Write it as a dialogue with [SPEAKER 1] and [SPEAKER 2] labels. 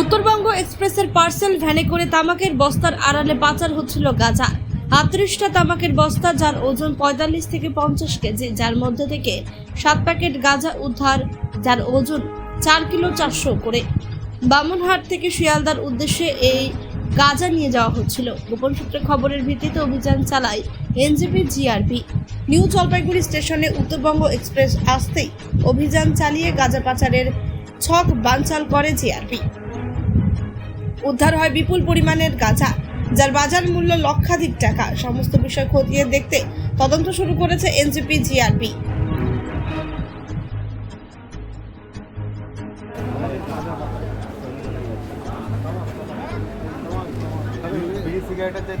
[SPEAKER 1] উত্তরবঙ্গ এক্সপ্রেসের পার্সেল ভ্যানে করে তামাকের বস্তার আড়ালে পাচার হচ্ছিল গাঁজা। আটত্রিশটা তামাকের বস্তা, যার ওজন পঁয়তাল্লিশ থেকে পঞ্চাশ কেজি, যার মধ্যে থেকে সাত প্যাকেট গাঁজা উদ্ধার, যার ওজন চার কিলো চারশো করে। বামনহাট থেকে শিয়ালদার উদ্দেশ্যে এই গাঁজা নিয়ে যাওয়া হচ্ছিল। গোপন সূত্রে খবরের ভিত্তিতে অভিযান চালায় এনজিপি জিআরপি। নিউ জলপাইগুড়ি স্টেশনে উত্তরবঙ্গ এক্সপ্রেস আসতেই অভিযান চালিয়ে গাঁজা পাচারের ছক বানচাল করে জিআরপি। উদ্ধার হয় বিপুল পরিমাণের গাঁজা যার বাজার মূল্য লক্ষাধিক টাকা সমস্ত বিষয় খতিয়ে দেখতে তদন্ত শুরু করেছে এনজিপি জিআরপি
[SPEAKER 2] সিগারেটের